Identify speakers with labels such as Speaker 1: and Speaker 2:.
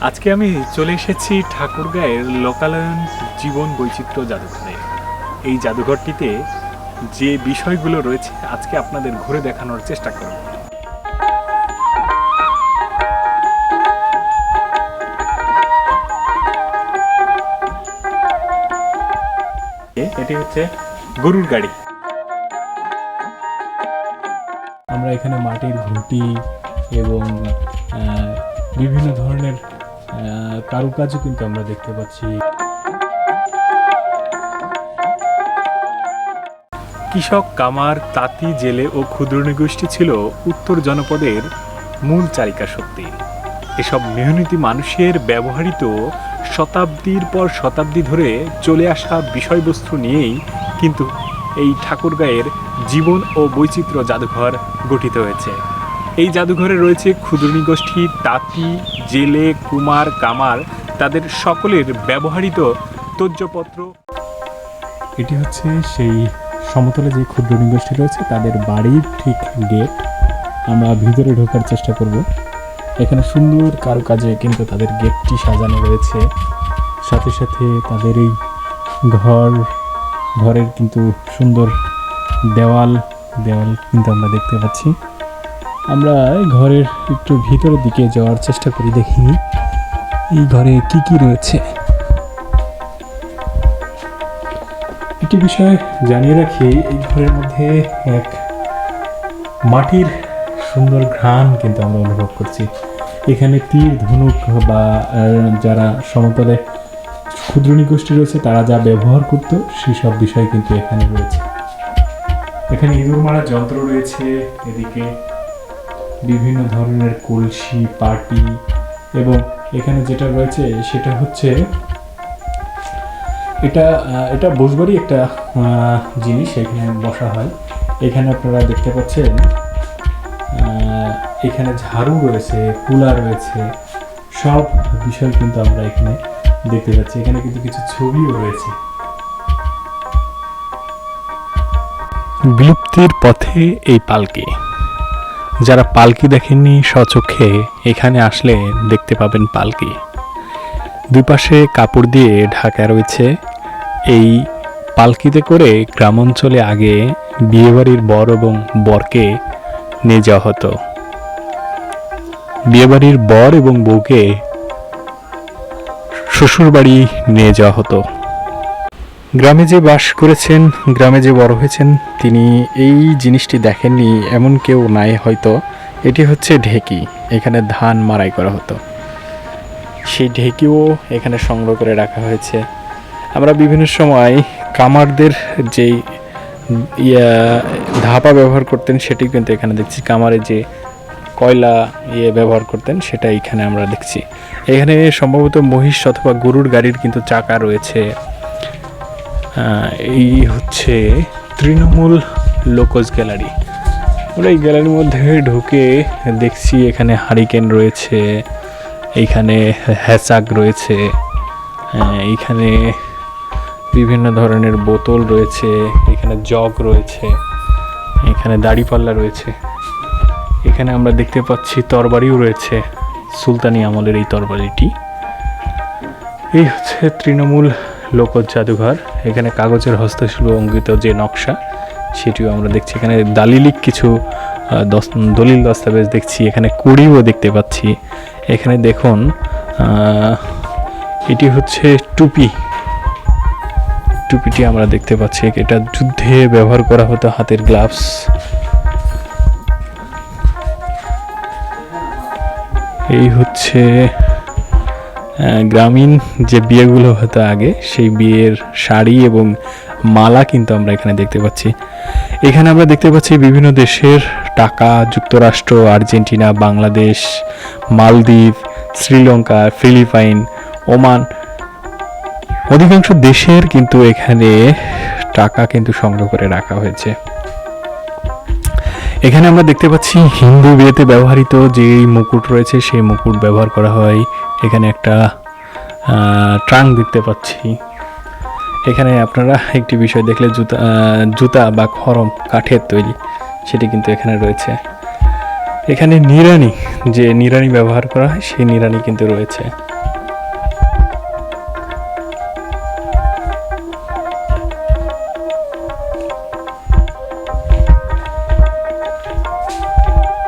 Speaker 1: আজকে আমি চলে এসেছি ঠাকুরগাঁয়ের লোকালয়ন জীবন বৈচিত্র্য জাদুঘরে। এই জাদুঘরটিতে যে বিষয়গুলো রয়েছে আজকে আপনাদের ঘুরে দেখানোর চেষ্টা করব। এটি হচ্ছে গরুর গাড়ি। আমরা এখানে মাটির ঘুঁটি এবং বিভিন্ন ধরনের কারুকাজও কিন্তু আমরা দেখতে পাচ্ছি। কৃষক কামার, তাঁতি, জেলে ও ক্ষুদ্র নৃগোষ্ঠী ছিল উত্তর জনপদের মূল চালিকা শক্তি। এসব মেহনতি মানুষের ব্যবহৃত শতাব্দীর পর শতাব্দী ধরে চলে আসা বিষয়বস্তু নিয়েই কিন্তু এই ঠাকুরগাঁয়ের জীবন ও বৈচিত্র্য জাদুঘর গঠিত হয়েছে। এই জাদুঘরে রয়েছে ক্ষুদ্র নৃগোষ্ঠী, তাঁতি, জেলে, কুমার, কামার, তাদের সকলের ব্যবহৃত তজ্জপত্র এটি হচ্ছে সেই সমতলে যে ক্ষুদ্র নৃগোষ্ঠী রয়েছে, তাদের বাড়ির ঠিক গেট। আমরা ভিতরে ঢোকার চেষ্টা করব। এখানে সুন্দর কারুকাজে কিন্তু তাদের গেটটি সাজানো রয়েছে। সাথে সাথে তাদের এই ঘর, ঘরের কিন্তু সুন্দর দেওয়াল দেওয়াল কিন্তু আমরা দেখতে পাচ্ছি। আমরা ঘরের একটু ভিতরের দিকে যাওয়ার চেষ্টা করি দেখি এই ঘরে কি কি রয়েছে? একটি বিষয় জানিয়ে রাখি, এই ঘরের মধ্যে এক মাটির সুন্দর ঘ্রাণ কিন্তু আমরা অনুভব করছি। এখানে তীর, ধনুক বা যারা সমতলে ক্ষুদ্র নিগোষ্ঠী রয়েছে, তারা যা ব্যবহার করত, সেসব বিষয় কিন্তু এখানে রয়েছে। এখানে ইঁদুর মারার যন্ত্র রয়েছে, এদিকে বিভিন্ন ধরনের কলসি, পাটি এবং এখানে যেটা রয়েছে সেটা হচ্ছে এটা এটা বসবারই একটা জিনিস এখানে বসা হয়। এখানে আপনারা দেখতে পাচ্ছেন এখানে ঝাড়ু রয়েছে, কুলা রয়েছে, সব বিষয় কিন্তু আমরা এখানে দেখতে পাচ্ছি। এখানে কিন্তু কিছু ছবিও রয়েছে। বিলুপ্তির পথে এই পালকি। যারা পালকি দেখেননি স্বচক্ষে এখানে আসলে দেখতে পাবেন পালকি। দুই পাশে কাপড় দিয়ে ঢাকা রয়েছে এই পালকিতে করে গ্রাম অঞ্চলে আগে বিয়েবাড়ির বর এবং বরকে নিয়ে যাওয়া হতো। বিয়েবাড়ির বর এবং বউকে শ্বশুরবাড়ি নিয়ে যাওয়া হতো। গ্রামে যে বাস করেছেন, গ্রামে যে বড় হয়েছেন, তিনি এই জিনিসটি দেখেননি, এমন কেউ নাই হয়তো। এটি হচ্ছে ঢেকি, এখানে ধান মারাই করা হতো। সেই ঢেকিও এখানে সংগ্রহ করে রাখা হয়েছে। আমরা বিভিন্ন সময় কামারদের যেই, ইয়া, ধাপা ব্যবহার করতেন সেটি কিন্তু এখানে দেখছি। কামারে যে কয়লা ইয়ে ব্যবহার করতেন, সেটা এখানে আমরা দেখছি। এখানে সম্ভবত মহিষ অথবা গরুর গাড়ির কিন্তু চাকা রয়েছে। এই হচ্ছে তৃণমূল লোকজ গ্যালারি। আমরা এই গ্যালারির মধ্যে ঢুকে দেখছি এখানে হারিকেন রয়েছে এইখানে হ্যাচাক রয়েছে এইখানে বিভিন্ন ধরনের বোতল রয়েছে, এখানে জগ রয়েছে, এখানে দাড়িপাল্লা রয়েছে। এখানে আমরা দেখতে পাচ্ছি তরবারিও রয়েছে, সুলতানি আমলের এই তরবারিটি। এই হচ্ছে তৃণমূল লোকজ জাদুঘর। এখানে কাগজের হস্তশিল্প অঙ্কিত যে নকশা, সেটিও আমরা দেখছি। এখানে দালিলিক কিছু দলিল দস্তাবেজ দেখছি। এখানে কুড়িও দেখতে পাচ্ছি। এখানে দেখুন এটি হচ্ছে টুপি। টুপিটি আমরা দেখতে পাচ্ছি। এটা যুদ্ধে ব্যবহার করা হতো হাতের গ্লাভস। এই হচ্ছে গ্রামীণ যে বিয়েগুলো হতো আগে, সেই বিয়ের শাড়ি এবং মালা কিন্তু আমরা এখানে দেখতে পাচ্ছি। এখানে আমরা দেখতে পাচ্ছি বিভিন্ন দেশের টাকা, যুক্তরাষ্ট্র, আর্জেন্টিনা, বাংলাদেশ, মালদ্বীপ, শ্রীলঙ্কা, ফিলিপাইন, ওমান। অধিকাংশ দেশের কিন্তু এখানে টাকা কিন্তু সংগ্রহ করে রাখা হয়েছে। এখানে আমরা দেখতে পাচ্ছি হিন্দু বিয়েতে ব্যবহৃত যে মুকুট রয়েছে, সেই মুকুট ব্যবহার করা হয়। এখানে একটা ট্রাঙ্ক দেখতে পাচ্ছি। এখানে আপনারা একটি বিষয় দেখলে জুতা জুতা বা খরম, কাঠের তৈরি, সেটি কিন্তু এখানে রয়েছে। এখানে নিরানি যে নিরানি ব্যবহার করা হয়, সেই নিরানি কিন্তু রয়েছে।